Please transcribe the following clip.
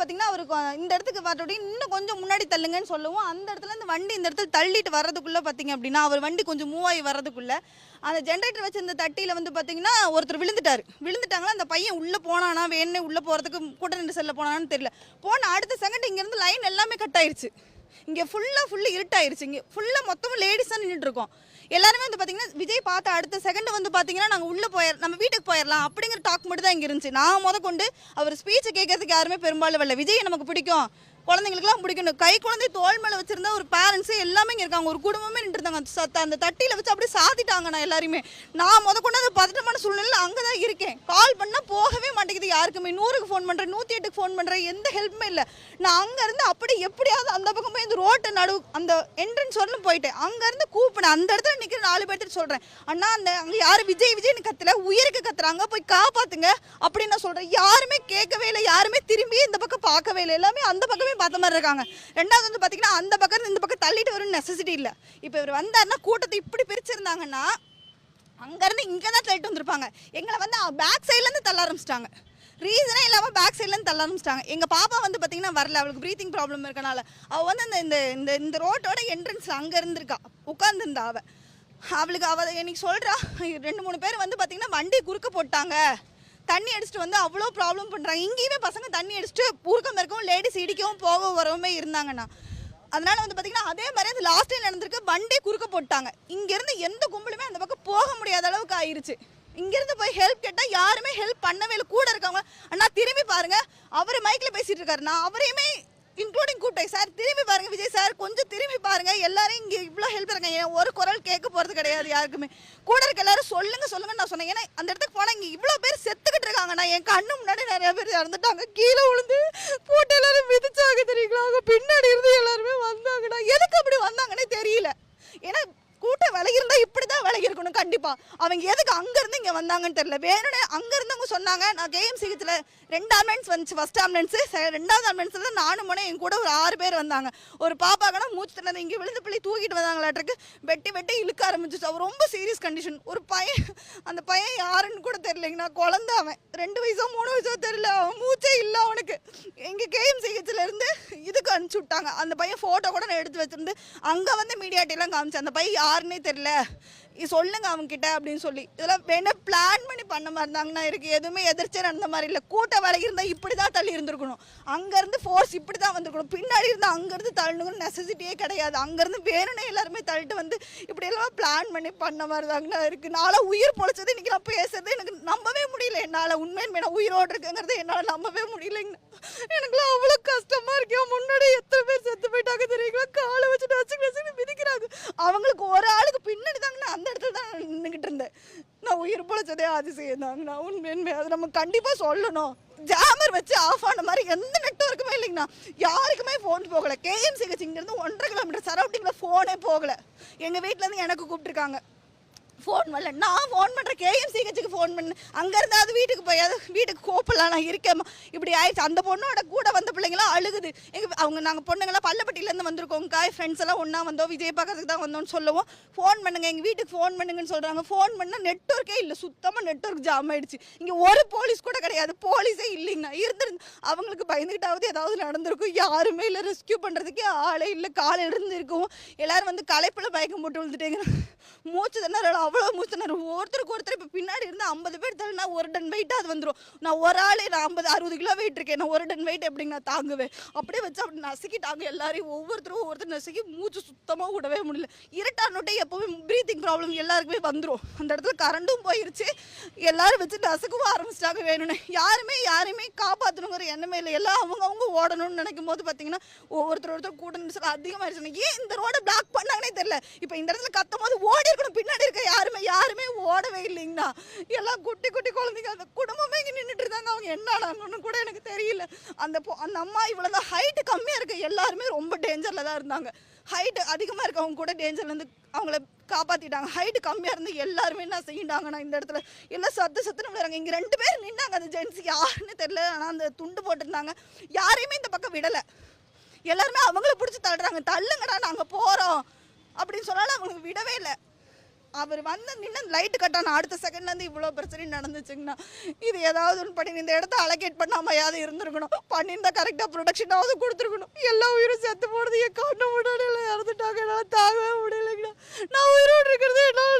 பார்த்தீங்கன்னா அவருக்கு இந்த இடத்துக்கு வரட்டும் இன்னும் கொஞ்சம் முன்னாடி தள்ளுங்கன்னு சொல்லுவோம். அந்த இடத்துல இந்த வண்டி இந்த இடத்துல தள்ளிட்டு வர்றதுக்குள்ளே பார்த்தீங்க அப்படின்னா அவர் வண்டி கொஞ்சம் மூவ் ஆகி வர்றதுக்குள்ளே அந்த ஜென்ரேட்டர் வச்சிருந்த தட்டியில் வந்து பார்த்தீங்கன்னா ஒருத்தர் விழுந்துட்டாரு. விழுந்துட்டாங்களா? அந்த பையன் உள்ளே போனானா வேணுன்னு உள்ளே போகிறதுக்கு கூட்ட நின்று செல்ல போனான்னு தெரியல. போன அடுத்த செகண்ட் இங்கேருந்து லைன் எல்லாமே கட் ஆயிடுச்சு இங்கே ஃபுல்லாக ஃபுல்லு இருட்டாயிருச்சு. இங்கே ஃபுல்லாக மொத்தமும் லேடிஸ் தான் நின்றுட்டு இருக்கோம் எல்லாருமே வந்து பார்த்தீங்கன்னா விஜய் பார்த்த அடுத்த செகண்ட் வந்து பார்த்தீங்கன்னா நாங்கள் உள்ளே போயிட நம்ம வீட்டுக்கு போயிடலாம் அப்படிங்கிற டாக் மட்டும் தான் இங்கே இருந்துச்சு. நான் முத கொண்டு அவர் ஸ்பீச்சை கேட்கறதுக்கு யாருமே பெரும்பாலும் வரல. விஜய் நமக்கு பிடிக்கும். குழந்தைங்களுக்குலாம் பிடிக்கணும். கை குழந்தை தோல் மேலே வச்சுருந்தா ஒரு பேரண்ட்ஸே எல்லாமே இங்கே இருக்காங்க. ஒரு குடும்பமே நின்றுருந்தாங்க அந்த சத்தை அந்த தட்டியில் வச்சு அப்படியே சாத்திட்டாங்க நான் எல்லாருமே நான் முத கொண்டு அந்த பதட்டமான சூழ்நிலையில் அங்கே தான் இருக்கேன். கால் பண்ணால் போகவே மாட்டேங்குது யாருக்குமே. நூறுக்கு ஃபோன் பண்ணுறேன் நூற்றி எட்டுக்கு ஃபோன் பண்ணுறேன் எந்த ஹெல்ப்புமே இல்லை. நான் அங்கேருந்து அப்படி எப்படியாவது அந்த பக்கம் போய் இந்த ரோட்டை நடு அந்த என்ட்ரன்ஸ் வரலும் போயிட்டேன். அங்கேருந்து கூப்பினேன் அந்த இடத்துல நிற்கிற நாலு பேர்த்துட்டு சொல்கிறேன் அண்ணா அந்த அங்கே யார்? விஜய் விஜய்னு கத்தல. உயிருக்கு கத்துறாங்க. போய் காப்பாத்துங்க. அப்படின்னு நான் சொல்கிறேன் யாருமே கேட்கவே இல்லை. யாருமே திரும்பி இந்த பக்கம் பார்க்கவே இல்லை. எல்லாமே அந்த பக்கமே பார்த்த மாதிரி இருக்காங்க. ரெண்டாவது வந்து பார்த்தீங்கன்னா அந்த பக்கம் இருந்து இந்த பக்கம் தள்ளிட்டு வரும்னு நெசசிட்டி இல்லை. இப்போ இவர் வந்தாருன்னா கூட்டத்தை இப்படி பிரிச்சிருந்தாங்கன்னா அங்கேருந்து இங்கே தான் தள்ளிட்டு வந்திருப்பாங்க. எங்களை வந்து பேக் சைட்லேருந்து தள்ள ஆரம்பிச்சிட்டாங்க. ரீசனே இல்லாமல் பேக் சைட்லேருந்து தள்ள ஆரம்பிச்சிட்டாங்க. எங்கள் பாப்பா வந்து பார்த்தீங்கன்னா வரல. அவளுக்கு ப்ரீத்திங் ப்ராப்ளம் இருக்கனால. அவள் வந்து அந்த இந்த இந்த இந்த ரோட்டோட என்ட்ரன்ஸில் அங்கே இருந்திருக்கா. உட்காந்துருந்தா அவள் அவளுக்கு அவள் எனக்கு சொல்கிறா ரெண்டு மூணு பேர் வந்து பார்த்தீங்கன்னா வண்டி குறுக்க போட்டாங்க. தண்ணி அடிச்சுட்டு வந்து அவ்வளோ ப்ராப்ளம் பண்ணுறாங்க இங்கேயுமே பசங்க தண்ணி அடிச்சுட்டு ஊருக்கம் இருக்கவும் லேடிஸ் இடிக்கவும் போகவும் வரவுமே இருந்தாங்கண்ணா. அதனால வந்து பார்த்தீங்கன்னா அதே மாதிரி அந்த லாஸ்ட் டைம் நடந்திருக்கு. வண்டி குறுக்க போட்டாங்க. இங்கேருந்து எந்த கும்பலுமே அந்த பக்கம் போக முடியாத அளவுக்கு ஆயிடுச்சு இங்கேருந்து போய் ஹெல்ப் கேட்டால் யாருமே ஹெல்ப் பண்ணவே இல்லை. கூட இருக்கவங்க அண்ணா திரும்பி பாருங்கள் அவர் மைக்கில் பேசிகிட்டு இருக்காருண்ணா. அவரையுமே இன்க்ளூடிங் கூட்டை சார் திரும்பி பாருங்க விஜய் சார் கொஞ்சம் திரும்பி பாருங்க. எல்லாரும் இங்கே இவ்வளோ ஹெல்ப் இருக்காங்க. ஏன் ஒரு குரல் கேட்க போகிறது கிடையாது யாருக்குமே. கூட இருக்க எல்லாரும் சொல்லுங்க சொல்லுங்கன்னு நான் சொன்னேன். ஏன்னா அந்த இடத்துக்கு போனால் இங்கே இவ்வளோ பேர் செத்துக்கிட்டு இருக்காங்க. நான் என் கண்ணு முன்னாடி நிறைய பேர் இறந்துட்டாங்க. கீழே விழுந்து போட்டு எல்லாரும் மிதிச்சாங்க தெரியுங்களா? அவங்க பின்னாடி இருந்து எல்லாருமே வந்தாங்கண்ணா எதுக்கு அப்படி வந்தாங்கன்னே தெரியல. ஏன்னா கூட்டம் விலகிருந்தா இப்படி தான் விலகி கண்டிப்பாக கண்டிப்பா. அவங்க எதுக்கு அங்க இருந்து இங்க வந்தாங்கன்னு தெரியல. வேணும்னே அங்க இருந்தவங்க சொன்னாங்க. நான் கேஎம் சிகிச்சையில் ரெண்டு ஆம்புலன்ஸ் வந்துச்சு. ஃபர்ஸ்ட் ஆம்புலன்ஸ் ரெண்டாவது ஆம்புலன்ஸ்ல நானும் போனேன் என் கூட ஒரு ஆறு பேர் வந்தாங்க. ஒரு பாப்பாக்கனா மூச்சு திணறது இங்கே விழுந்து பிள்ளை தூக்கிட்டு வந்தாங்களாட்டுருக்கு வெட்டி வெட்டி இழுக்க ஆரம்பிச்சிச்சு. அவர் ரொம்ப சீரியஸ் கண்டிஷன் ஒரு பையன் அந்த பையன் யாருன்னு கூட தெரிலிங்க நான் குழந்த அவன். ரெண்டு வயசோ மூணு வயசோ தெரியல. அவன் அனுப்பிச்சு விட்டாங்க அந்த பையன் ஃபோட்டோ கூட நான் எடுத்து வச்சிருந்து அங்கே வந்து மீடியாட்டிலாம் காமிச்சு அந்த பையன் யாருன்னே தெரில சொல்லுங்க அவங்ககிட்ட அப்படின்னு சொல்லி. இதெல்லாம் வேணா பிளான் பண்ணி பண்ண மாதிரி இருந்தாங்கன்னா இருக்குது எதுவுமே எதிர்ச்சே நடந்த மாதிரி இல்லை. கூட்ட வேலை இருந்தால் இப்படி தான் தள்ளி இருந்திருக்கணும். அங்கேருந்து ஃபோர்ஸ் இப்படி தான் வந்திருக்கணும். பின்னாடி இருந்து அங்கேருந்து தள்ளணுங்கன்னு நெசசிட்டியே கிடையாது. அங்கேருந்து வேணும்னே எல்லாருமே தள்ளிட்டு வந்து இப்படி எல்லாம் பிளான் பண்ணி பண்ண மாதிரி தாங்கண்ணா இருக்குது நாளா உயிர் பொழைச்சது இன்றைக்கி நான் பேசுறது எனக்கு நம்பவே முடியல. என்னால் உண்மையின் மேலே உயிரோடு இருக்குங்கிறது என்னால் நம்பவே முடியலைங்க. எனக்குலாம் அவ்வளோ கஷ்டமா இருக்கு முன்னாடி எத்தனை பேர் செத்து போயிட்டாங்க தெரியுங்களா காலை வச்சு நசுக்கு நசுக்கு மிதிக்கிறாங்க அவங்களுக்கு ஒரு ஆளுக்கு பின்னாடி தாங்க நான் அந்த இடத்துல தான் நின்றுக்கிட்டு இருந்தேன். நான் உயிர் பொழைச்சதே அதிசயம் தாங்க. நான் உண்மையுமே அதை நம்ம கண்டிப்பாக சொல்லணும். ஜாமர் வச்சு ஆஃப் ஆன மாதிரி எந்த நெட்ஒர்க்குமே இல்லைங்கண்ணா. யாருக்குமே ஃபோன் போகலை. கேஎம் சிகிச்சை இங்கேருந்து ஒன்றரை கிலோமீட்டர் சரௌண்டிங்கில் ஃபோனே போகலை. எங்கள் வீட்டிலேருந்து எனக்கு கூப்பிட்டுருக்காங்க. ஃபோன் வரல நான் ஃபோன் பண்ணுறேன் கேஎம்சி கட்சிக்கு ஃபோன் பண்ணேன் அங்கேருந்து அது வீட்டுக்கு போய் அது வீட்டுக்கு கோப்பலாம் நான் இருக்கேம்மா இப்படி ஆயிடுச்சு. அந்த பொண்ணோட கூட வந்த பிள்ளைங்களாம் அழுகுது. எங்கள் அவங்க நாங்கள் பொண்ணுங்களாம் பள்ளப்பட்டியிலேருந்து வந்திருக்கோம் காய் ஃப்ரெண்ட்ஸ் எல்லாம் ஒன்றா வந்தோம். விஜய் பார்க்கறதுக்கு தான் வந்தோம்னு சொல்லுவோம். ஃபோன் பண்ணுங்கள் எங்கள் வீட்டுக்கு ஃபோன் பண்ணுங்கன்னு சொல்கிறாங்க ஃபோன் பண்ணால் நெட்ஒர்க்கே இல்லை. சுத்தமாக நெட்ஒர்க் ஜாம் ஆயிடுச்சு. இங்கே ஒரு போலீஸ் கூட கிடையாது. போலீஸே இல்லைங்கண்ணா. இருந்திருந்து அவங்களுக்கு பயந்துக்கிட்டாவது ஏதாவது நடந்திருக்கும். யாருமே இல்லை. ரெஸ்கியூ பண்ணுறதுக்கே ஆளே இல்லை. காலையில இருந்து இருக்கும் எல்லோரும் வந்து களைப்பில் பயக்கம் போட்டு விழுந்துட்டேங்க மூச்சு தானே அவ்வளோ மூச்சு ஒருத்தருக்கு ஒருத்தர் இப்போ பின்னாடி இருந்து ஐம்பது பேர் தள்ளினா ஒரு டன் வெயிட்டாக அது வந்துடும் நான் ஒரு ஆளே நான் ஐம்பது அறுபது கிலோ வெயிட் இருக்கேன். நான் ஒரு டன் வெயிட் எப்படிங்க நான் தாங்குவேன்? அப்படியே வச்சு அப்படி நசுக்கிட்டாங்க எல்லாரையும். ஒவ்வொருத்தரும் ஒவ்வொருத்தர் நசுக்கி மூச்சு சுத்தமாக விடவே முடியல. இருட்டானோட்டே எப்போவுமே ப்ரீத்திங் ப்ராப்ளம் எல்லாருக்குமே வந்துடும் அந்த இடத்துல கரண்டும் போயிருச்சு. எல்லாரும் வச்சு நசுக்கவும் ஆரம்பிச்சிட்டாங்க வேணும்னு. யாருமே யாரையுமே காப்பாற்றணுங்கிற எண்ணமே இல்லை. எல்லாம் அவங்க அவங்க ஓடணும்னு நினைக்கும் போது பார்த்தீங்கன்னா ஒவ்வொருத்தர் ஒருத்தர் கூட அதிகமாக அதிகமாகிடுச்சு ஏன் இந்த ரோடை பிளாக் பண்ணாங்கன்னே தெரியல. இப்போ இந்த இடத்துல கத்தும் போது ஓடி இருக்கணும். பின்னாடி இருக்க யாருமே யாருமே ஓடவே இல்லைங்கண்ணா. எல்லாம் குட்டி குட்டி குழந்தைங்க அந்த குடும்பமே இங்கே நின்றுட்டு இருந்தாங்க. அவங்க என்ன ஆனாங்கன்னு கூட எனக்கு தெரியல. அந்த பொ- அந்த அம்மா இவ்வளோதான் ஹைட்டு கம்மியாக இருக்க எல்லாருமே ரொம்ப டேஞ்சரில் தான் இருந்தாங்க. ஹைட்டு அதிகமாக இருக்கவங்க கூட டேஞ்சர்லேருந்து அவங்கள காப்பாற்றிட்டாங்க ஹைட்டு கம்மியாக இருந்து எல்லாருமே என்ன செய்யிட்டாங்கண்ணா இந்த இடத்துல? எல்லாம் சத்து சத்துன்னு விடுறாங்க இங்கே ரெண்டு பேர் நின்னாங்க அந்த ஜென்ஸ் யாருன்னு தெரியல. ஆனால் அந்த துண்டு போட்டிருந்தாங்க. யாரையுமே இந்த பக்கம் விடலை. எல்லாருமே அவங்கள பிடிச்சி தள்ளுறாங்க. தள்ளுங்கடா நாங்கள் போகிறோம் அப்படின்னு சொன்னாலும் அவங்களுக்கு விடவே இல்லை. அவர் வந்து நின்று லைட் கட்டான அடுத்த செகண்ட்லேருந்து இவ்வளோ பிரச்சனை நடந்துச்சுங்கண்ணா. இது ஏதாவது ஒன்று பண்ணி இந்த இடத்த அலகேட் பண்ணாமையாவது இருந்திருக்கணும். பண்ணியிருந்தா கரெக்டாக ப்ரொடக்ஷனாவது கொடுத்துருக்கணும். எல்லா உயிரும் செத்து போடுறது என் கண்ணு முன்னாடி இறந்துட்டாங்க. என்னால் தாங்கவே முடியலைங்கண்ணா. நான் உயிரோடு இருக்கிறது என்னால்